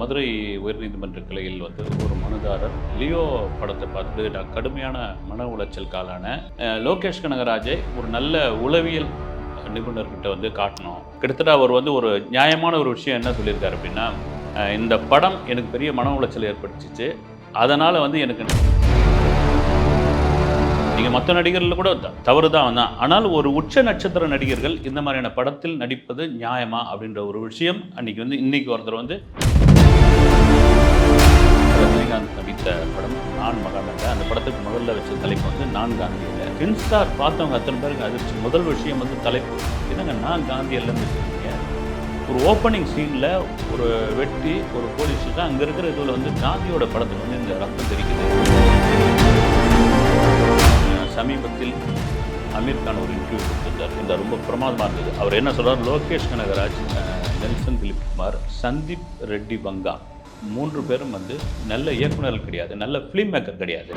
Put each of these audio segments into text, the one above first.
மதுரை உயர்நீதிமன்ற கிளையில் வந்து ஒரு மனுதாரர் லியோ படத்தை பார்த்து நான் கடுமையான மன உளைச்சல் காலான லோகேஷ் கனகராஜை ஒரு நல்ல உளவியல் நிபுணர்கிட்ட வந்து காட்டணும். கிட்டத்தட்ட அவர் வந்து ஒரு நியாயமான ஒரு விஷயம் என்ன சொல்லியிருக்காரு அப்படின்னா இந்த படம் எனக்கு பெரிய மன உளைச்சல் ஏற்படுத்திச்சு. அதனால் வந்து எனக்கு நீங்கள் மற்ற நடிகர்கள் கூட தவறு தான் தான் ஆனால் ஒரு உச்ச நட்சத்திர நடிகர்கள் இந்த மாதிரியான படத்தில் நடிப்பது நியாயமா அப்படின்ற ஒரு விஷயம் அன்னைக்கு வந்து இன்னைக்கு ஒருத்தர் வந்து நான் காந்தி இல்லை ஃபின்ஸ்டார் பார்த்தவங்க அத்தனை பேருக்கு அதிர்ச்சி. முதல் விஷயம் வந்து தலைப்பு. என்னங்க நான் காந்தி இல்லைன்னு ஒரு ஓப்பனிங் சீனில் ஒரு வெட்டி ஒரு போலீஸ் ஸ்டேஷன் அங்கே இருக்கிற இதில் வந்து காந்தியோட படத்துக்கு வந்து இந்த ரத்தம் தெரிக்குது. சமீபத்தில் அமீர் கான் ஒரு இன்டர்வியூ கொடுத்துருந்தார். இந்த ரொம்ப பிரமாதமாக இருந்தது. அவர் என்ன சொல்றார்? லோகேஷ் கனகராஜ் நெல்சன் திலீப் குமார் சந்தீப் ரெட்டி பங்கா மூன்று பேரும் வந்து நல்ல இயக்குநர்கள் கிடையாது. நல்ல ஃபிலிம் மேக்கர் கிடையாது.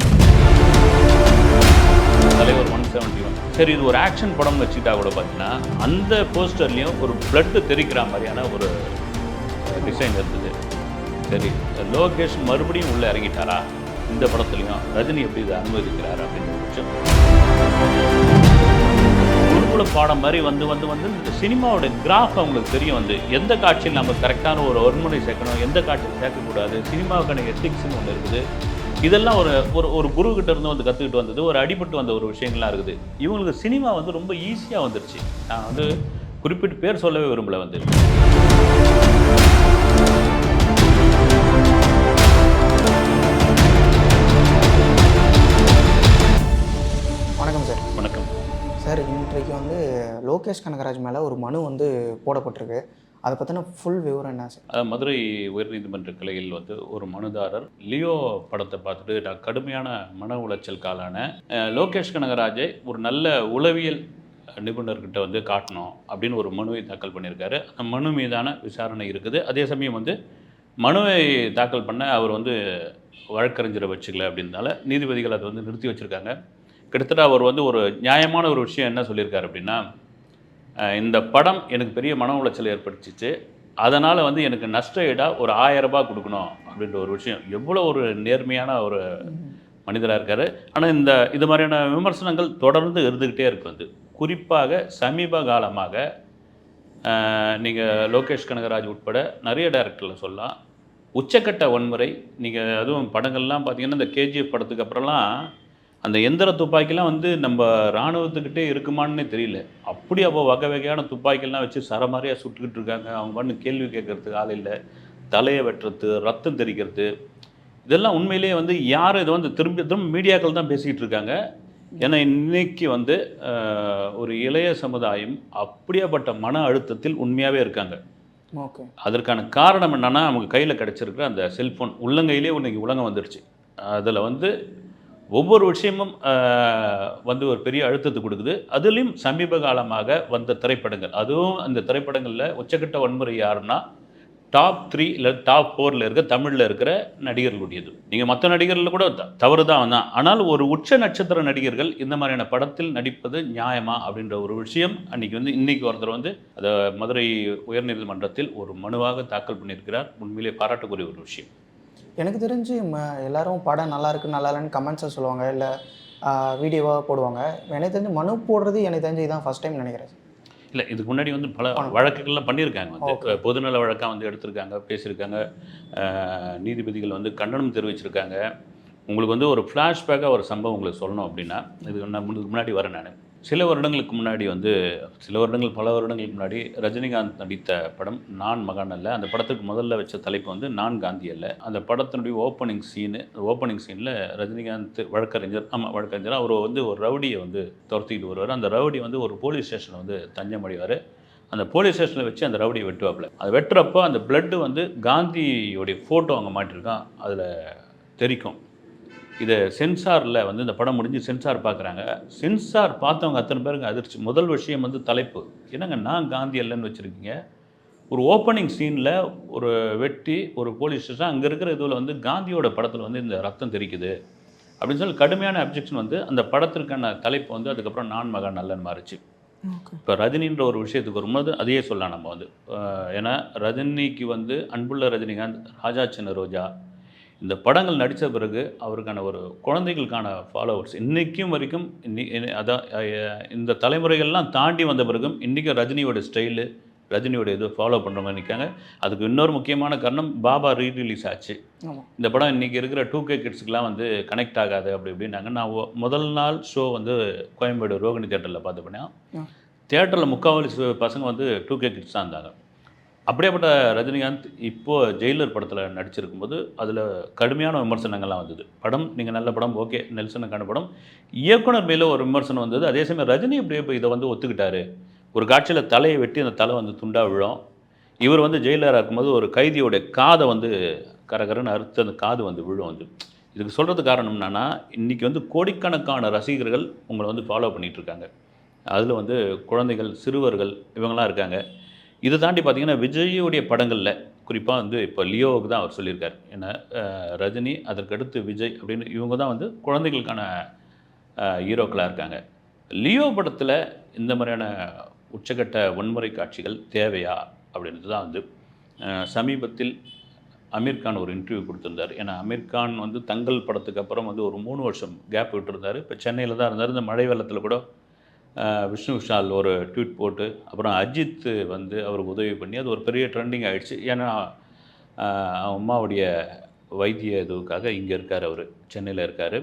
சரி இது ஒரு ஆக்ஷன் படம்னு வச்சுக்கிட்டா கூட பார்த்தீங்கன்னா அந்த போஸ்டர்லேயும் ஒரு பிளட்டு தெரிக்கிற மாதிரியான ஒரு டிசைன் இருந்தது. சரி லோகேஷ் மறுபடியும் உள்ளே இறங்கிட்டாரா? இந்த படத்துலையும் ரஜினி எப்படி இதை அனுமதிக்கிறார் அப்படின்ற பட்சம் குருகுல பாடம் மாதிரி வந்து வந்து வந்து இந்த சினிமாவோட கிராஃப் அவங்களுக்கு தெரியும் வந்து எந்த காட்சியில் நம்ம கரெக்டான ஒரு ஒருமுறை சேர்க்கணும் எந்த காட்சியில் சேர்க்கக்கூடாது சினிமாவுக்கான எத்திக்ஸ்னு ஒன்று இருக்குது. இதெல்லாம் ஒரு ஒரு ஒரு குரு கிட்ட இருந்து வந்து கற்றுக்கிட்டு வந்தது ஒரு அடிபட்டு வந்த ஒரு விஷயங்கள்லாம் இருக்குது. இவங்களுக்கு சினிமா வந்து ரொம்ப ஈஸியாக வந்துருச்சு. நான் வந்து குறிப்பிட்டு பேர் சொல்லவே விரும்பல வந்து. வணக்கம் சார். வணக்கம். சார் இன்றைக்கு வந்து லோகேஷ் கனகராஜ் மேலே ஒரு மனு வந்து போடப்பட்டிருக்கு. அதை பற்றின ஃபுல் விவரம் என்ன சார்? மதுரை உயர்நீதிமன்ற கிளையில் வந்து ஒரு மனுதாரர் லியோ படத்தை பார்த்துட்டு நான் கடுமையான மன உளைச்சல் காலான லோகேஷ் கனகராஜை ஒரு நல்ல உளவியல் நிபுணர்கிட்ட வந்து காட்டணும் அப்படின்னு ஒரு மனுவை தாக்கல் பண்ணியிருக்காரு. அந்த மனு மீதான விசாரணை இருக்குது. அதே சமயம் வந்து மனுவை தாக்கல் பண்ண அவர் வந்து வழக்கறிஞரை வச்சுக்கல அப்படின்னால நீதிபதிகள் அதை வந்து நிறுத்தி வச்சுருக்காங்க. கிட்டத்தட்ட அவர் வந்து ஒரு நியாயமான ஒரு விஷயம் என்ன சொல்லியிருக்காரு அப்படின்னா இந்த படம் எனக்கு பெரிய மன உளைச்சல் ஏற்படுத்திச்சு. அதனால் வந்து எனக்கு நஷ்ட ஈடாக ஒரு ஆயிரம் ரூபாய் கொடுக்கணும் அப்படின்ற ஒரு விஷயம். எவ்வளோ ஒரு நேர்மையான ஒரு மனிதராக இருக்கார். ஆனால் இந்த இது மாதிரியான விமர்சனங்கள் தொடர்ந்து இருந்துக்கிட்டே இருக்கு வந்து. குறிப்பாக சமீப காலமாக நீங்கள் லோகேஷ் கனகராஜ் உட்பட நிறைய டேரக்டரில் சொல்லலாம். உச்சக்கட்ட வன்முறை நீங்கள் அதுவும் படங்கள்லாம் பார்த்தீங்கன்னா இந்த கேஜிஎஃப் படத்துக்கு அப்புறம்லாம் அந்த எந்திர துப்பாக்கிலாம் வந்து நம்ம இராணுவத்துக்கிட்டே இருக்குமான்னே தெரியல. அப்படி அப்போ வகை வகையான துப்பாக்கிலாம் வச்சு சரமாரியாக சுட்டுக்கிட்டு இருக்காங்க. அவங்க பண்ணு கேள்வி கேட்கறதுக்கு ஆள் இல்லை. தலையை வெட்டுறது ரத்தம் தெரிக்கிறது இதெல்லாம் உண்மையிலேயே வந்து யார் இதை வந்து திரும்பி திரும்ப மீடியாக்கள் தான் பேசிக்கிட்டு இருக்காங்க. ஏன்னா இன்னைக்கு வந்து ஒரு இளைய சமுதாயம் அப்படியாப்பட்ட மன அழுத்தத்தில் உண்மையாகவே இருக்காங்க. ஓகே. அதற்கான காரணம் என்னன்னா அவங்க கையில் கிடச்சிருக்கிற அந்த செல்ஃபோன் உள்ளங்கையிலே இன்னைக்கு உலகம் வந்துருச்சு. அதில் வந்து ஒவ்வொரு விஷயமும் வந்து ஒரு பெரிய அழுத்தத்தை கொடுக்குது. அதுலேயும் சமீப காலமாக வந்த திரைப்படங்கள். அதுவும் அந்த திரைப்படங்களில் உச்சக்கட்ட வன்முறை யாருன்னா டாப் த்ரீ இல்லை டாப் ஃபோரில் இருக்க தமிழில் இருக்கிற நடிகர்களுடையது. நீங்கள் மற்ற நடிகர்களில் கூட த- தவறு தான் தான் ஆனால் ஒரு உச்ச நட்சத்திர நடிகர்கள் இந்த மாதிரியான படத்தில் நடிப்பது நியாயமா அப்படின்ற ஒரு விஷயம் அன்னைக்கு வந்து இன்னைக்கு ஒருத்தர் வந்து அதை மதுரை உயர்நீதிமன்றத்தில் ஒரு மனுவாக தாக்கல் பண்ணியிருக்கிறார். உண்மையிலே பாராட்டுக்குரிய ஒரு விஷயம். எனக்கு தெரிஞ்சு எல்லாரும் படம் நல்லா இருக்கு நல்லா இல்லைன்னு கமெண்ட்ஸை சொல்லுவாங்க இல்லை வீடியோவாக போடுவாங்க. எனக்கு தெரிஞ்சு மனு போடுறது எனக்கு தெரிஞ்சு இதான் ஃபஸ்ட் டைம் நினைக்கிறேன். இல்லை இதுக்கு முன்னாடி வந்து பல. வழக்குகள்லாம் பண்ணியிருக்காங்க வந்து. பொதுநல வழக்காக வந்து எடுத்திருக்காங்க பேசியிருக்காங்க. நீதிபதிகள் வந்து கண்டனம் தெரிவிச்சிருக்காங்க. உங்களுக்கு வந்து ஒரு ஃப்ளாஷ்பேக்காக ஒரு சம்பவம் உங்களுக்கு சொல்லணும் அப்படின்னா இது நான் முன்னாடி வரேன் நான். சில வருடங்களுக்கு முன்னாடி வந்து சில வருடங்கள் பல வருடங்களுக்கு முன்னாடி ரஜினிகாந்த் நடித்த படம் நான் மகான் அல்ல. அந்த படத்துக்கு முதல்ல வச்ச தலைப்பு வந்து நான் காந்தி அல்ல. அந்த படத்தினுடைய ஓப்பனிங் சீனு ஓப்பனிங் சீனில் ரஜினிகாந்த் வழக்கறிஞர் ஆமாம் வழக்கறிஞர் அவர் வந்து ஒரு ரவுடியை வந்து துரத்திக்கிட்டு வருவார். அந்த ரவுடி வந்து ஒரு போலீஸ் ஸ்டேஷனில் வந்து தஞ்சம் அடைவார். அந்த போலீஸ் ஸ்டேஷனில் வச்சு அந்த ரவுடியை வெட்டுவாப்புல. அது வெட்டுறப்போ அந்த பிளட்டு வந்து காந்தியோடைய ஃபோட்டோ அங்கே மாட்டிருக்கான். அதில் தெரிக்கும். இதை சென்சாரில் வந்து இந்த படம் முடிஞ்சு சென்சார் பார்க்குறாங்க சென்சார் பார்த்தவங்க அத்தனை பேருக்கு அதிர்ச்சி. முதல் விஷயம் வந்து தலைப்பு. என்னங்க நான் காந்தி அல்லன்னு வச்சுருக்கீங்க? ஒரு ஓப்பனிங் சீனில் ஒரு வெட்டி ஒரு போலீஸ் ஸ்டேஷன் அங்கே இருக்கிற இதில் வந்து காந்தியோட படத்தில் வந்து இந்த ரத்தம் தெரிக்குது. அப்படின்னு சொல்லி கடுமையான அப்ஜெக்ஷன் வந்து அந்த படத்திற்கான தலைப்பு வந்து அதுக்கப்புறம் நான் மகன் நல்லன் மாறுச்சு. இப்போ ரஜினின்ற ஒரு விஷயத்துக்கு வரும்போது அதையே சொல்லலாம் நம்ம வந்து. ஏன்னா ரஜினிக்கு வந்து அன்புள்ள ரஜினிகாந்த் ராஜா சின்ன ரோஜா இந்த படங்கள் நடித்த பிறகு அவருக்கான ஒரு குழந்தைகளுக்கான ஃபாலோவர்ஸ் இன்றைக்கும் வரைக்கும் அதான் இந்த தலைமுறைகள்லாம் தாண்டி வந்த பிறகும் இன்றைக்கும் ரஜினியோட ஸ்டைலு ரஜினியோட இது ஃபாலோ பண்ணுற மாதிரி நிற்காங்க அதுக்கு இன்னொரு முக்கியமான காரணம் பாபா ரீ ரிலீஸ் ஆச்சு. இந்த படம் இன்றைக்கி இருக்கிற டூ கே கிட்ஸுக்கெலாம் வந்து கனெக்ட் ஆகாது அப்படி இப்படின்னாங்க. நான் முதல் நாள் ஷோ வந்து கோயம்பேடு ரோகிணி தேட்டரில் பார்த்து பண்ணேன். தேட்டரில் முக்கால்வாசி பசங்க வந்து டூ கே கிட்ஸ் தான் இருந்தாங்க. அப்படியேப்பட்ட ரஜினிகாந்த் இப்போது ஜெயிலர் படத்தில் நடிச்சிருக்கும்போது அதில் கடுமையான விமர்சனங்கள்லாம் வந்தது. படம் நீங்கள் நல்ல படம் ஓகே நெல்சனுக்கான படம். இயக்குனர் மேலே ஒரு விமர்சனம் வந்தது. அதே சமயம் ரஜினி அப்படியே இப்போ இதை வந்து ஒத்துக்கிட்டாரு. ஒரு காட்சியில் தலையை வெட்டி அந்த தலை வந்து துண்டா விழும். இவர் வந்து ஜெயிலராக இருக்கும்போது ஒரு கைதியோடைய காதை வந்து கரகரன்னு அறுத்து அந்த காது வந்து விழும் வந்து. இதுக்கு சொல்கிறது காரணம் என்னன்னா இன்றைக்கி வந்து கோடிக்கணக்கான ரசிகர்கள் உங்களை வந்து ஃபாலோ பண்ணிகிட்ருக்காங்க அதில் வந்து குழந்தைகள் சிறுவர்கள் இவங்களாம் இருக்காங்க. இதை தாண்டி பார்த்தீங்கன்னா விஜய்யுடைய படங்களில் குறிப்பாக வந்து இப்போ லியோவுக்கு தான் அவர் சொல்லியிருக்கார். ஏன்னா ரஜினி அதற்கடுத்து விஜய் அப்படின்னு இவங்க தான் வந்து குழந்தைகளுக்கான ஹீரோக்களாக இருக்காங்க. லியோ படத்தில் இந்த மாதிரியான உச்சக்கட்ட வன்முறை காட்சிகள் தேவையா அப்படின்றது தான் வந்து சமீபத்தில் அமீர்கான் ஒரு இன்டர்வியூ கொடுத்துருந்தார். ஏன்னா அமீர்கான் வந்து தங்கல் படத்துக்கு அப்புறம் வந்து ஒரு மூணு வருஷம் கேப் விட்டுருந்தார். இப்போ சென்னையில் தான் இருந்தார். இந்த மழை வெள்ளத்தில் கூட விஷ்ணு விஷால் ஒரு ட்வீட் போட்டு அப்புறம் அஜித் வந்து அவருக்கு உதவி பண்ணி அது ஒரு பெரிய ட்ரெண்டிங் ஆயிடுச்சு. ஏன்னா அம்மாவுடைய வைத்திய இதுக்காக இங்கே இருக்கார் அவர் சென்னையில் இருக்கார்.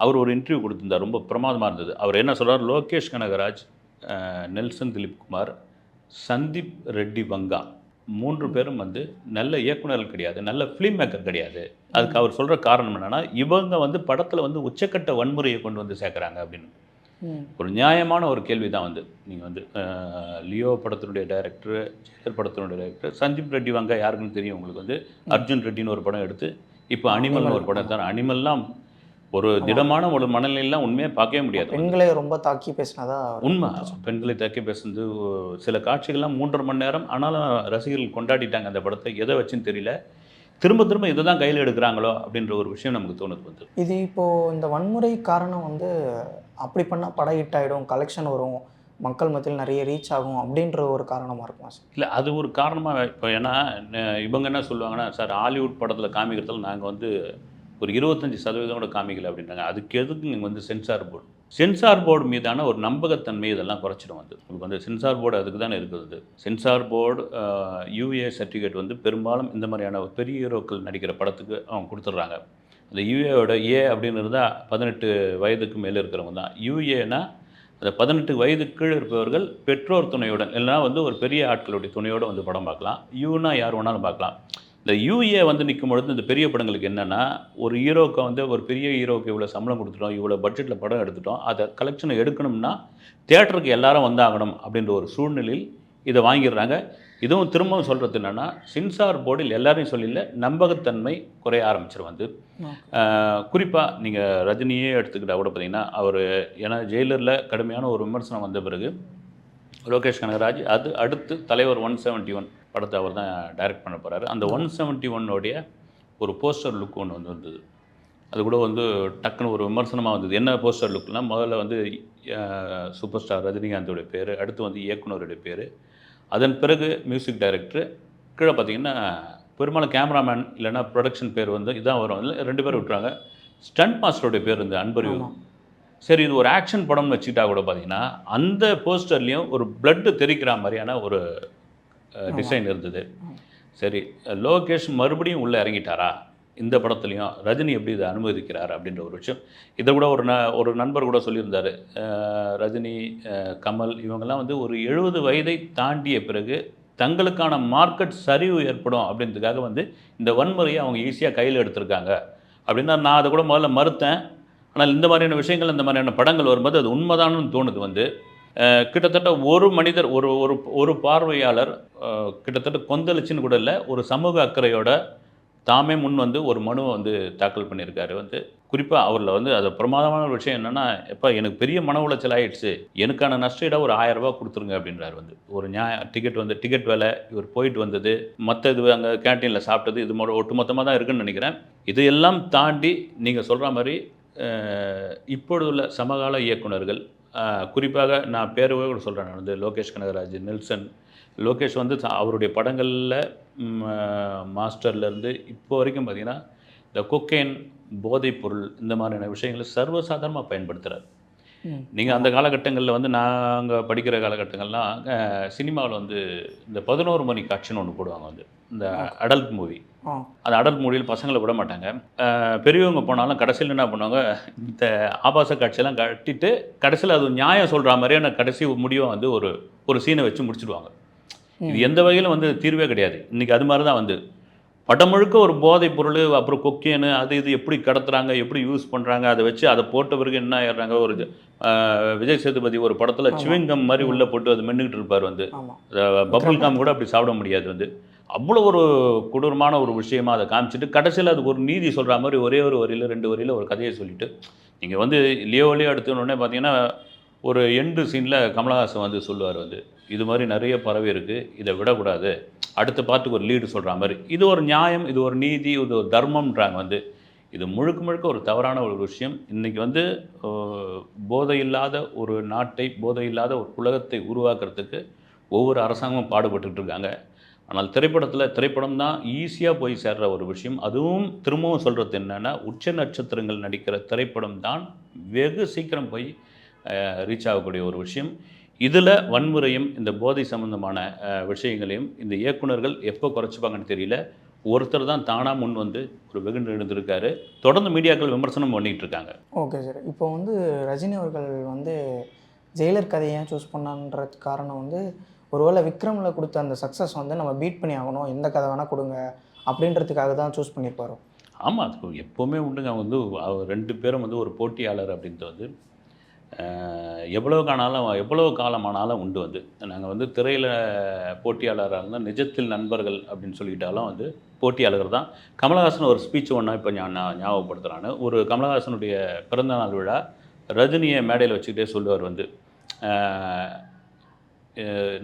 அவர் ஒரு இன்டர்வியூ கொடுத்திருந்தார் ரொம்ப பிரமாதமாக இருந்தது. அவர் என்ன சொல்றார்? லோகேஷ் கனகராஜ் நெல்சன் திலீப் குமார் சந்தீப் ரெட்டி வங்கா மூன்று பேரும் வந்து நல்ல இயக்குனர்கள் கிடையாது நல்ல ஃபிலிம் மேக்கர் கிடையாது. அதுக்கு அவர் சொல்கிற காரணம் என்னென்னா இவங்க வந்து படத்தில் வந்து உச்சக்கட்ட வன்முறையை கொண்டு வந்து சேர்க்குறாங்க அப்படின்னு. ஒரு நியாயமான ஒரு கேள்வி தான் வந்து. நீங்கள் வந்து லியோ படத்தினுடைய டைரக்டர் ஜெயர் படத்தினுடைய டைரக்டர் சந்தீப் ரெட்டி வாங்க யாருக்குன்னு தெரியும் உங்களுக்கு வந்து? அர்ஜுன் ரெட்டின்னு ஒரு படம் எடுத்து இப்போ அனிமல்னு ஒரு படம் தான் அனிமல்லாம் ஒரு திடமான ஒரு மனநிலையெல்லாம் உண்மையாக பார்க்கவே முடியாது. பெண்களை ரொம்ப தாக்கி பேசினதா உண்மை. பெண்களை தக்கி பேசுனது சில காட்சிகள்லாம் மூன்றரை மணி நேரம். ஆனாலும் ரசிகர்கள் கொண்டாடிட்டாங்க அந்த படத்தை. எதை வச்சுன்னு தெரியல. திரும்ப திரும்ப இதை தான் கையில் எடுக்கிறாங்களோ அப்படின்ற ஒரு விஷயம் நமக்கு தோணுது வந்து. இது இப்போது இந்த வன்முறை காரணம் வந்து அப்படி பண்ணால் படம் ஹிட் ஆகிடும் கலெக்ஷன் வரும் மக்கள் மத்தியில் நிறைய ரீச் ஆகும் அப்படின்ற ஒரு காரணமாக இருக்குமா சார்? இல்லை அது ஒரு காரணமாக இப்போ ஏன்னா இவங்க என்ன சொல்லுவாங்கன்னா சார் ஹாலிவுட் படத்தில் காமிக்கிறதுல நாங்கள் வந்து ஒரு இருபத்தஞ்சி சதவீதம் கூட காமிக்கல அப்படின்றாங்க. அதுக்கு எதுக்கு நீங்கள் வந்து சென்சார் போர்டு சென்சார் போர்டு மீதான ஒரு நம்பகத்தன்மை இதெல்லாம் குறைச்சிடும் வந்து. உங்களுக்கு வந்து சென்சார் போர்டு அதுக்கு தானே இருக்குது. சென்சார் போர்டு யூஏ சர்டிஃபிகேட் வந்து பெரும்பாலும் இந்த மாதிரியான ஒரு பெரிய ஹீரோக்கள் நடிக்கிற படத்துக்கு அவங்க கொடுத்துட்றாங்க. அந்த யூஏவோட ஏ அப்படின்னு இருந்தால் பதினெட்டு வயதுக்கு மேலே இருக்கிறவங்க தான். யூஏனா அந்த பதினெட்டு வயது கீழே இருப்பவர்கள் பெற்றோர் துணையுடன் இல்லைனா வந்து ஒரு பெரிய ஆட்களுடைய துணையோடு வந்து படம் பார்க்கலாம். யூனா யார் வேணாலும் பார்க்கலாம். இந்த யூஏ வந்து நிற்கும் பொழுது இந்த பெரிய படங்களுக்கு என்னென்னா ஒரு ஹீரோக்கு வந்து ஒரு பெரிய ஹீரோக்கு இவ்வளோ சம்பளம் கொடுத்துட்டோம் இவ்வளோ பட்ஜெட்டில் படம் எடுத்துட்டோம் அதை கலெக்ஷனை எடுக்கணும்னா தேட்டருக்கு எல்லாரும் வந்தாகணும் அப்படின்ற ஒரு சூழ்நிலையில் இதை வாங்கிடுறாங்க. இதுவும் திரும்பவும் சொல்கிறது என்னென்னா சென்சார் போர்டில் எல்லாரையும் சொல்லல நம்பகத்தன்மை குறைய ஆரம்பிச்சிரும் வந்து. குறிப்பாக நீங்கள் ரஜினியே எடுத்துக்கிட்டால் கூட பார்த்தீங்கன்னா அவர் ஏன்னா ஜெயிலரில் கடுமையான ஒரு விமர்சனம் வந்த பிறகு லோகேஷ் கனகராஜ் அது அடுத்து தலைவர் ஒன் செவன்ட்டி ஒன் படத்தை அவர் தான் டைரக்ட் பண்ண போகிறாரு அந்த ஒன் செவன்ட்டி ஒன்னோடைய ஒரு போஸ்டர் லுக் ஒன்று வந்து வந்தது. அது கூட வந்து டக்குன்னு ஒரு விமர்சனமாக வந்தது. என்ன போஸ்டர் லுக்னால் முதல்ல வந்து சூப்பர் ஸ்டார் ரஜினிகாந்தோடைய பேர் அடுத்து வந்து இயக்குனருடைய பேர். அதன் பிறகு மியூசிக் டைரக்டர் கீழே பார்த்தீங்கன்னா பெரும்பாலும் கேமராமேன் இல்லைன்னா ப்ரொடக்ஷன் பேர் வந்து இதான் வரும். ரெண்டு பேர் விட்டுறாங்க. ஸ்டண்ட் மாஸ்டருடைய பேர் இந்த அன்பறிவு. சரி இது ஒரு ஆக்ஷன் படம்னு வச்சுக்கிட்டா கூட பார்த்தீங்கன்னா அந்த போஸ்டர்லேயும் ஒரு பிளட்டு தெரிக்கிற மாதிரியான ஒரு டிசைன் இருந்தது. சரி லோகேஷ் மறுபடியும் உள்ளே இறங்கிட்டாரா? இந்த படத்துலையும் ரஜினி எப்படி இதை அனுமதிக்கிறார் அப்படின்ற ஒரு விஷயம். இதை கூட ஒரு ந ஒரு நண்பர் கூட சொல்லியிருந்தார். ரஜினி கமல் இவங்கெல்லாம் வந்து ஒரு எழுபது வயதை தாண்டிய பிறகு தங்களுக்கான மார்க்கெட் சரிவு ஏற்படும் அப்படின்றதுக்காக வந்து இந்த வன்முறையை அவங்க ஈஸியாக கையில் எடுத்திருக்காங்க. அப்படின்னா நான் அதை கூட முதல்ல மறுத்தேன். ஆனால் இந்த மாதிரியான விஷயங்கள் இந்த மாதிரியான படங்கள் வரும்போது அது உண்மைதான்னு தோணுது வந்து. கிட்டத்தட்ட ஒரு மனிதர் ஒரு ஒரு ஒரு பார்வையாளர் கிட்டத்தட்ட கொந்தளிச்சுன்னு கூட இல்லை ஒரு சமூக அக்கறையோட தாமே முன் வந்து ஒரு மனுவை வந்து தாக்கல் பண்ணியிருக்காரு. வந்து குறிப்பாக அவரில் வந்து அது பிரமாதமான ஒரு விஷயம் என்னென்னா எப்போ எனக்கு பெரிய மன உளைச்சல் ஆயிடுச்சு. எனக்கான நஷ்டீடாக ஒரு ஆயிரம் கொடுத்துருங்க அப்படின்றாரு வந்து. ஒரு நியாய டிக்கெட் வந்து டிக்கெட் விலை இவர் போயிட்டு வந்தது மற்ற இது அங்கே கேன்டீனில் சாப்பிட்டது இது மொ ஒட்டுமொத்தமாக தான் இருக்குன்னு நினைக்கிறேன். இதையெல்லாம் தாண்டி நீங்கள் சொல்கிற மாதிரி இப்பொழுதுள்ள சமகால இயக்குனர்கள் குறிப்பாக நான் பேரவே கூட சொல்கிறேன் நான் வந்து லோகேஷ் கனகராஜ் நெல்சன். லோகேஷ் வந்து அவருடைய படங்களில் மாஸ்டர்லேருந்து இப்போ வரைக்கும் பார்த்தீங்கன்னா இந்த கொக்கைன் போதைப் பொருள் இந்த மாதிரியான விஷயங்களை சர்வசாதாரணமாக பயன்படுத்துகிறார். நீங்கள் அந்த காலகட்டங்களில் வந்து நாங்கள் படிக்கிற காலகட்டங்கள்லாம் சினிமாவில் வந்து இந்த பதினோரு மணி காட்சின்னு ஒன்று போடுவாங்க வந்து இந்த அடல்ட் மூவி. அந்த அடல்ட் மூவியில் பசங்களை விட மாட்டாங்க. பெரியவங்க போனாலும் கடைசியில் என்ன பண்ணுவாங்க இந்த ஆபாச காட்சியெல்லாம் கட்டிட்டு கடைசியில் அது நியாயம் சொல்கிற மாதிரியான கடைசி முடிவை வந்து ஒரு ஒரு சீனை வச்சு முடிச்சிடுவாங்க. இது எந்த வகையிலும் வந்து தீர்வே கிடையாது. இன்றைக்கி அது மாதிரி தான் வந்து. படம் முழுக்க ஒரு போதைப் பொருள் அப்புறம் கொக்கேனு அது இது எப்படி கடத்துறாங்க எப்படி யூஸ் பண்ணுறாங்க அதை வச்சு அதை போட்ட பிறகு என்ன ஆயிடுறாங்க ஒரு விஜய் சேதுபதி ஒரு படத்தில். சிவங்கம் மாதிரி உள்ளே போட்டு அது மென்னுக்கிட்டு இருப்பார் வந்து. பபுள் காம் கூட அப்படி சாப்பிட முடியாது வந்து. அவ்வளோ ஒரு கொடூரமான ஒரு விஷயமா அதை காமிச்சிட்டு கடைசியில் அதுக்கு ஒரு நீதி சொல்கிற மாதிரி ஒரே ஒரு வரியில் ரெண்டு வரியில் ஒரு கதையை சொல்லிட்டு நீங்கள் வந்து லியோலியோ எடுத்துனோடனே பார்த்தீங்கன்னா ஒரு எண்டு சீனில் கமலஹாசன் வந்து சொல்லுவார் வந்து இது மாதிரி நிறைய பறவை இருக்குது இதை விடக்கூடாது. அடுத்த பாட்டுக்கு ஒரு லீடு சொல்கிற மாதிரி. இது ஒரு நியாயம் இது ஒரு நீதி இது ஒரு தர்மம்ன்றாங்க வந்து. இது முழுக்க முழுக்க ஒரு தவறான ஒரு விஷயம். இன்றைக்கி வந்து போதை இல்லாத ஒரு நாட்டை போதை இல்லாத ஒரு உலகத்தை உருவாக்குறதுக்கு ஒவ்வொரு அரசாங்கமும் பாடுபட்டுக்கிட்டு இருக்காங்க. ஆனால் திரைப்படத்தில் திரைப்படம் தான் ஈஸியாக போய் சேர்ற ஒரு விஷயம். அதுவும் திரும்பவும் சொல்கிறது என்னென்னா உச்ச நட்சத்திரங்கள் நடிக்கிற திரைப்படம் தான் வெகு சீக்கிரம் போய் ரீச் ஆகக்கூடிய ஒரு விஷயம். இதில் வன்முறையும் இந்த போதை சம்பந்தமான விஷயங்களையும் இந்த இயக்குனர்கள் எப்போ குறைச்சிப்பாங்கன்னு தெரியல. ஒருத்தர் தான் தானாக முன் வந்து ஒரு வெகுண்டு எழுந்திருக்காரு. தொடர்ந்து மீடியாக்கள் விமர்சனம் பண்ணிகிட்டு இருக்காங்க. Okay sir. இப்போ வந்து ரஜினி அவர்கள் வந்து ஜெயிலர் கதையை சூஸ் பண்ணான்றது காரணம் வந்து ஒருவேளை விக்ரமில் கொடுத்த அந்த சக்ஸஸ் வந்து நம்ம பீட் பண்ணி ஆகணும். எந்த கதை வேணால் கொடுங்க அப்படின்றதுக்காக தான் சூஸ் பண்ணியிருப்பாரோ? ஆமாம் அது எப்போவுமே உண்டுங்க. அவங்க வந்து அவர் ரெண்டு பேரும் வந்து ஒரு போட்டியாளர் அப்படின்றது வந்து எவ்வளோ காணாலும் எவ்வளோ காலமானாலும் உண்டு வந்து நாங்கள் வந்து திரையில் போட்டியாளராக இருந்தால் நிஜத்தில் நண்பர்கள் அப்படின்னு சொல்லிட்டாலும் வந்து போட்டியாளர்கள் தான். கமலஹாசன் ஒரு ஸ்பீச் ஒன்றா இப்போ நான் ஞாபகப்படுத்துகிறான்னு ஒரு கமலஹாசனுடைய பிறந்தநாள் விழா ரஜினியை மேடையில் வச்சுக்கிட்டே சொல்லுவார் வந்து.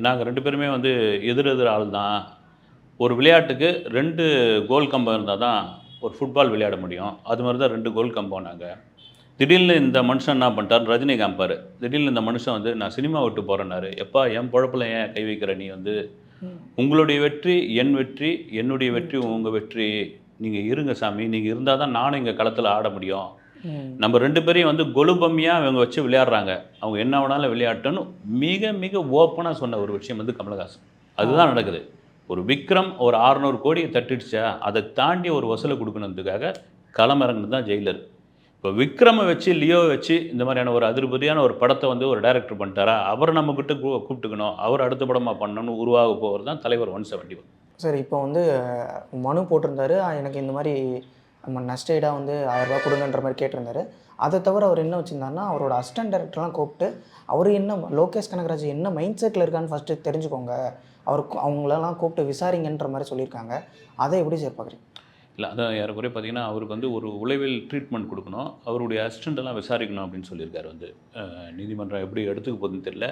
நாங்கள் ரெண்டு பேருமே வந்து எதிர் எதிர் ஆள் தான். ஒரு விளையாட்டுக்கு ரெண்டு கோல் கம்பம் இருந்தால் தான் ஒரு ஃபுட்பால் விளையாட முடியும். அது மாதிரி தான் ரெண்டு கோல் கம்பம் நாங்கள் திடீர்னு இந்த மனுஷன் என்ன பண்ணிட்டார்? ரஜினி காமிப்பார் திடீர்னு இந்த மனுஷன் வந்து நான் சினிமா விட்டு போகிறேன்னாரு எப்பா என் பொழப்பில் ஏன் கை வைக்கிற நீ வந்து? உங்களுடைய வெற்றி என் வெற்றி என்னுடைய வெற்றி உங்கள் வெற்றி. நீங்கள் இருங்க சாமி. நீங்கள் இருந்தால் தான் நானும் இங்கே களத்தில் ஆட முடியும். நம்ம ரெண்டு பேரையும் வந்து கொலுபம்மியாக இவங்க வச்சு விளையாடுறாங்க. அவங்க என்ன வேணாலும் விளையாட்டுன்னு மிக மிக ஓப்பனாக சொன்ன ஒரு விஷயம் வந்து கமலஹாசன். அதுதான் நடக்குது. ஒரு விக்ரம் ஒரு 600 கோடியை தட்டிடுச்சா? அதை தாண்டி ஒரு வசூலை கொடுக்கணுன்றதுக்காக களமிறங்குனது தான் ஜெயிலர். இப்போ விக்ரமை வச்சு லியோவை வச்சு இந்த மாதிரியான ஒரு அதிர்பதியான ஒரு படத்தை வந்து ஒரு டைரக்டர் பண்ணிட்டாரா? அவரை நம்மக்கிட்ட கூப்பிட்டுக்கணும். அவர் அடுத்த படமாக பண்ணணும்னு உருவாக போகிறது தான் தலைவர் ஒன் செவன்ட்டி ஒன் சரி இப்போ வந்து மனு போட்டிருந்தாரு. எனக்கு இந்த மாதிரி நம்ம நஷ்டஈடாக வந்து ஆயிரம் கொடுங்கன்ற மாதிரி கேட்டிருந்தாரு. அதை தவிர அவர் என்ன வச்சுருந்தாருன்னா அவரோட அசிஸ்டன்ட் டேரக்டர்லாம் கூப்பிட்டு அவர் என்ன லோகேஷ் கனகராஜ் என்ன மைண்ட் செட்டில் இருக்கான்னு ஃபஸ்ட்டு தெரிஞ்சுக்கோங்க. அவர் அவங்களெல்லாம் கூப்பிட்டு விசாரிங்கன்ற மாதிரி சொல்லியிருக்காங்க. அதை எப்படி சார் பார்க்குறீங்க இல்லை அதான் ஏறக்குறைய பார்த்தீங்கன்னா அவருக்கு வந்து ஒரு உளவியல் ட்ரீட்மெண்ட் கொடுக்கணும். அவருடைய அசிஸ்டண்ட்டெல்லாம் விசாரிக்கணும் அப்படின்னு சொல்லியிருக்காரு வந்து. நீதிமன்றம் எப்படி எடுத்துக்க போகுதுன்னு தெரியல.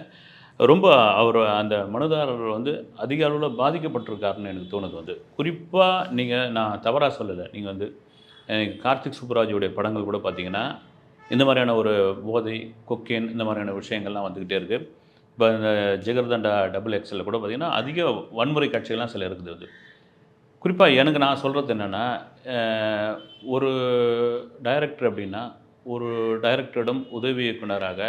ரொம்ப அவர் அந்த மனுதாரர் வந்து அதிக அளவில் பாதிக்கப்பட்டிருக்காருன்னு எனக்கு தோணுது வந்து. குறிப்பாக நீங்கள் நான் தவறாக சொல்லலை. நீங்கள் வந்து எனக்கு கார்த்திக் சுப்புராஜுடைய படங்கள் கூட பார்த்தீங்கன்னா இந்த மாதிரியான ஒரு போதை கொக்கேன் இந்த மாதிரியான விஷயங்கள்லாம் வந்துக்கிட்டே இருக்குது இப்போ இந்த ஜெகர்தண்டா டபுள் எக்ஸலில் கூட பார்த்தீங்கன்னா அதிக வன்முறை காட்சிகள்லாம் சில இருக்குது அது. குறிப்பாக எனக்கு நான் சொல்கிறது என்னென்னா ஒரு டைரக்டர் அப்படின்னா ஒரு டைரக்டரிடம் உதவி இயக்குனராக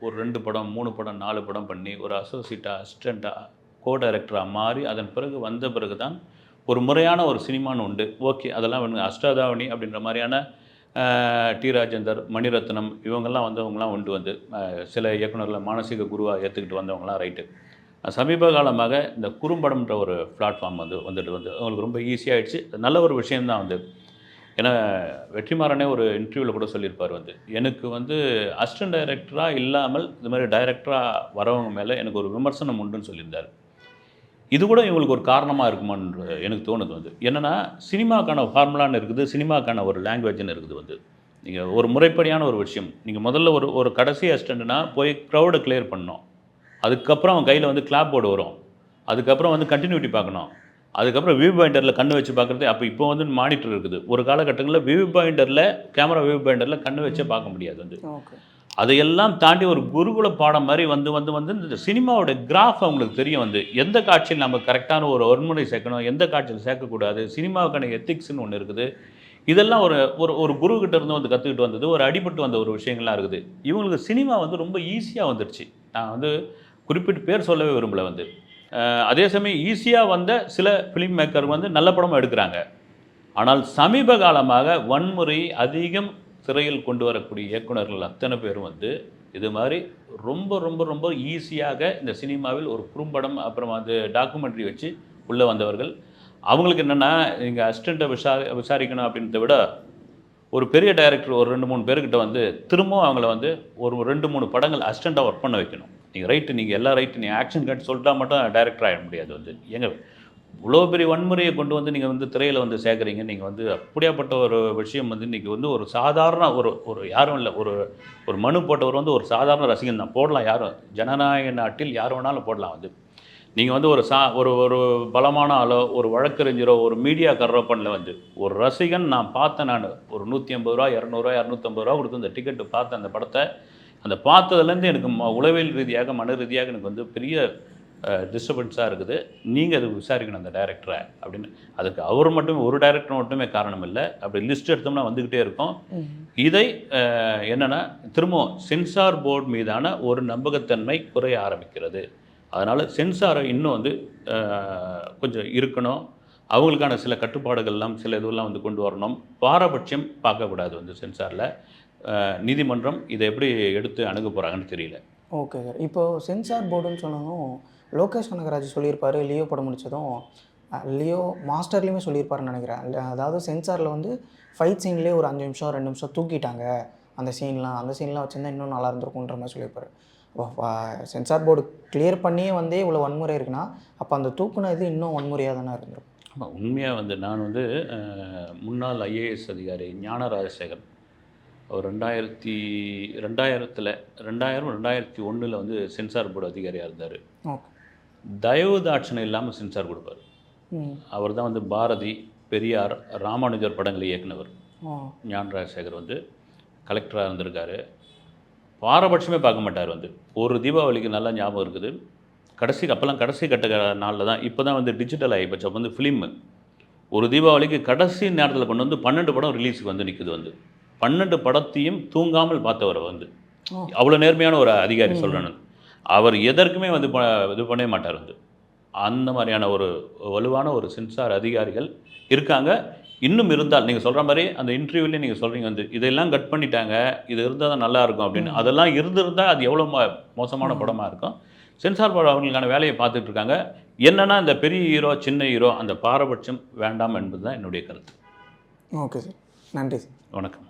ஒரு ரெண்டு படம் மூணு படம் நாலு படம் பண்ணி ஒரு அசோசியேட்டாக அசிஸ்டண்ட்டாக கோ டைரக்டராக மாறி அதன் பிறகு வந்த பிறகு தான் ஒரு முறையான ஒரு சினிமான்னு உண்டு. ஓகே அதெல்லாம் வந்து அஷ்டாதாவணி அப்படின்ற மாதிரியான டி ராஜேந்தர் மணிரத்னம் இவங்கெல்லாம் வந்தவங்களாம் உண்டு வந்து. சில இயக்குனர்களை மானசீக குருவாக ஏற்றுக்கிட்டு வந்தவங்களாம் ரைட்டு. சமீப காலமாக இந்த குறும்படம்ன்ற ஒரு பிளாட்ஃபார்ம் வந்து வந்துட்டு வந்து அவங்களுக்கு ரொம்ப ஈஸியாகிடுச்சு நல்ல ஒரு விஷயந்தான் வந்து. ஏன்னா வெற்றிமாறனே ஒரு இன்டர்வியூவில் கூட சொல்லியிருப்பார் வந்து எனக்கு வந்து அசிஸ்டன்ட் டைரக்டராக இல்லாமல் இது மாதிரி டைரக்டராக வரவங்க மேலே எனக்கு ஒரு விமர்சனம் உண்டுன்னு சொல்லியிருந்தார். இது கூட இவங்களுக்கு ஒரு காரணமாக இருக்குமான்னு எனக்கு தோணுது வந்து. என்னென்னா சினிமாக்கான ஃபார்முலான்னு இருக்குது சினிமாக்கான ஒரு லாங்குவேஜ்னு இருக்குது வந்து. நீங்கள் ஒரு முறைப்படியான ஒரு விஷயம். நீங்கள் முதல்ல ஒரு ஒரு கடைசி அஸ்டண்ட்னா போய் க்ரௌடை கிளியர் பண்ணணும். அதுக்கப்புறம் அவன் கையில் வந்து கிளாப் போர்டு வரும். அதுக்கப்புறம் வந்து கண்டினியூட்டி பார்க்கணும். அதுக்கப்புறம் வியூ பாயிண்டரில் கண்ணு வச்சு பார்க்குறது. அப்போ இப்போ வந்து மானிட்டர் இருக்குது. ஒரு காலகட்டங்களில் வியூ பாயிண்டரில் கேமரா வியூ பாயிண்டரில் கண்ணு வச்சே பார்க்க முடியாது வந்து. ஓகே அதையெல்லாம் தாண்டி ஒரு குருகுல பாடம் மாதிரி வந்து வந்து வந்து இந்த சினிமாவோட கிராஃப் அவங்களுக்கு தெரியும் வந்து. எந்த காட்சியில் நம்ம கரெக்டான ஒரு ஒருமுறை சேர்க்கணும்? எந்த காட்சியில் சேர்க்கக்கூடாது? சினிமாவுக்கான எத்திக்ஸ்னு ஒன்று இருக்குது. இதெல்லாம் ஒரு ஒரு ஒரு குரு இருந்து வந்து கற்றுக்கிட்டு வந்தது. ஒரு அடிபட்டு வந்த ஒரு விஷயங்கள்லாம் இருக்குது. இவங்களுக்கு சினிமா வந்து ரொம்ப ஈஸியாக வந்துடுச்சு நான் வந்து குறிப்பிட்டு பேர் சொல்லவே விரும்பல வந்து. அதே சமயம் ஈஸியாக வந்த சில ஃபிலிம் மேக்கர் வந்து நல்ல படமும் எடுக்கிறாங்க. ஆனால் சமீப காலமாக வன்முறை அதிகம் திரையில் கொண்டு வரக்கூடிய இயக்குனர்கள் அத்தனை பேரும் வந்து இது மாதிரி ரொம்ப ரொம்ப ரொம்ப ஈஸியாக இந்த சினிமாவில் ஒரு குறும்படம் அப்புறம் வந்து டாக்குமெண்ட்ரி வச்சு உள்ளே வந்தவர்கள். அவங்களுக்கு என்னென்னா நீங்கள் அசிஸ்டண்ட்டை விசாரி விசாரிக்கணும் அப்படின்றத விட ஒரு பெரிய டைரக்டர் ஒரு ரெண்டு மூணு பேர்கிட்ட வந்து திரும்பவும் அவங்கள வந்து ஒரு ரெண்டு மூணு படங்கள் அசிஸ்டண்ட்டாக ஒர்க் பண்ண வைக்கணும். நீங்கள் ரைட்டு நீங்கள் எல்லா ரைட்டு நீங்கள் ஆக்ஷன் கட் சொல்லிட்டா மட்டும் டைரக்டர் ஆகிட முடியாது வந்து. எங்கள் இவ்வளோ பெரிய வன்முறையை கொண்டு வந்து நீங்கள் வந்து திரையில் வந்து சேர்க்குறீங்க நீங்கள் வந்து அப்படியாப்பட்ட ஒரு விஷயம் வந்து இன்றைக்கி வந்து ஒரு சாதாரண ஒரு ஒரு யாரும் இல்லை. ஒரு ஒரு மனு போட்டவர் வந்து ஒரு சாதாரண ரசிகன் தான். போடலாம் யாரும். ஜனநாயக நாட்டில் யார் வேணாலும் போடலாம் வந்து. நீங்கள் வந்து ஒரு சா ஒரு ஒரு பலமான ஆளோ ஒரு வழக்கறிஞரோ ஒரு மீடியாக்காரரோ பண்ணல வந்து. ஒரு ரசிகன் நான் பார்த்தேன் நான். ஒரு நூற்றி ஐம்பது ரூபா இரநூறுவா இரநூத்தம்பது ரூபா கொடுத்து அந்த டிக்கெட்டு பார்த்தேன் அந்த படத்தை அந்த பார்த்ததுலேருந்து எனக்கு ம- உளவியல் ரீதியாக மன ரீதியாக எனக்கு வந்து பெரிய டிஸ்டர்பன்ஸாக இருக்குது. நீங்கள் அது விசாரிக்கணும் அந்த டைரக்டரை அப்படின்னு. அதுக்கு அவர் மட்டுமே ஒரு டைரக்டர் மட்டுமே காரணம் இல்லை. அப்படி லிஸ்ட் எடுத்தோம்னா வந்துக்கிட்டே இருக்கும். இதை என்னன்னா திரும்பவும் சென்சார் போர்டு மீதான ஒரு நம்பகத்தன்மை குறைய ஆரம்பிக்கிறது. அதனால் சென்சாரை இன்னும் வந்து கொஞ்சம் இருக்கணும். அவங்களுக்கான சில கட்டுப்பாடுகள்லாம் சில இதுவெல்லாம் வந்து கொண்டு வரணும். பாரபட்சம் பார்க்கக்கூடாது வந்து சென்சாரில் நீதிமன்றம் இதை எப்படி எடுத்து அணுக போகிறாங்கன்னு தெரியல. Okay sir. இப்போ சென்சார் போர்டுன்னு சொன்னதும் லோகேஷ் கனகராஜ் சொல்லியிருப்பாரு லியோ படம் முடிச்சதும். அஹ், லியோ மாஸ்டர்லேயுமே சொல்லியிருப்பாருன்னு நினைக்கிறேன். அதாவது சென்சாரில் வந்து ஃபைட் சீன்லேயே ஒரு அஞ்சு நிமிஷம் ரெண்டு நிமிஷம் தூக்கிட்டாங்க. அந்த சீன்லாம் அந்த சீன்லாம் வச்சுருந்தா இன்னும் நல்லா இருந்திருக்குன்ற மாதிரி சொல்லியிருப்பாரு. சென்சார் போர்டு கிளியர் பண்ணியே வந்தே இவ்வளோ வன்முறை இருக்குன்னா அப்போ அந்த தூக்குன இது இன்னும் வன்முறையாக தானே இருந்திருக்கும். ஆமாம் உண்மையாக வந்து நான் வந்து முன்னாள் ஐஏஎஸ் அதிகாரி ஞான ராஜசேகர் அவர் ரெண்டாயிரத்தி ரெண்டாயிரத்தில் ரெண்டாயிரம் ரெண்டாயிரத்தி ஒன்றில் வந்து சென்சார் போர்டு அதிகாரியாக இருந்தார். ஓகே. தயவு தாட்சணை இல்லாமல் சென்சார் கொடுப்பார். அவர் தான் வந்து பாரதி பெரியார் ராமானுஜர் படங்களை இயக்குனவர். ஞான ராஜசேகர் வந்து கலெக்டராக இருந்திருக்காரு. பாரபட்சமே பார்க்க மாட்டார் வந்து. ஒரு தீபாவளிக்கு நல்லா ஞாபகம் இருக்குது. கடைசி அப்போல்லாம் கடைசி கட்ட நாளில் தான் இப்போ தான் வந்து டிஜிட்டல் ஆகிப்போச்சு அப்போ வந்து ஃபிலிம்மு ஒரு தீபாவளிக்கு கடைசி நேரத்தில் கொண்டு வந்து பன்னெண்டு படம் ரிலீஸுக்கு வந்து நிற்குது வந்து. பன்னெண்டு படத்தையும் தூங்காமல் பார்த்தவர் வந்து. அவ்வளோ நேர்மையான ஒரு அதிகாரி சொல்கிறேன் அவர் எதற்குமே வந்து இது பண்ணவே மாட்டார் வந்து. அந்த மாதிரியான ஒரு வலுவான ஒரு சென்சார் அதிகாரிகள் இருக்காங்க. இன்னும் இருந்தால் நீங்கள் சொல்கிற மாதிரி அந்த இன்டர்வியூலேயே நீங்கள் சொல்கிறீங்க வந்து இதெல்லாம் கட் பண்ணிட்டாங்க இது இருந்தால் தான் நல்லா இருக்கும் அப்படின்னு. அதெல்லாம் இருந்திருந்தால் அது எவ்வளோ மோசமான படமாக இருக்கும். சென்சார் போர்டு அவங்களுக்கான வேலையை பார்த்துட்டு இருக்காங்க. என்னன்னா இந்த பெரிய ஹீரோ சின்ன ஹீரோ அந்த பாரபட்சம் வேண்டாம் என்பது தான் என்னுடைய கருத்து. Okay sir. நன்றி சார். வணக்கம்.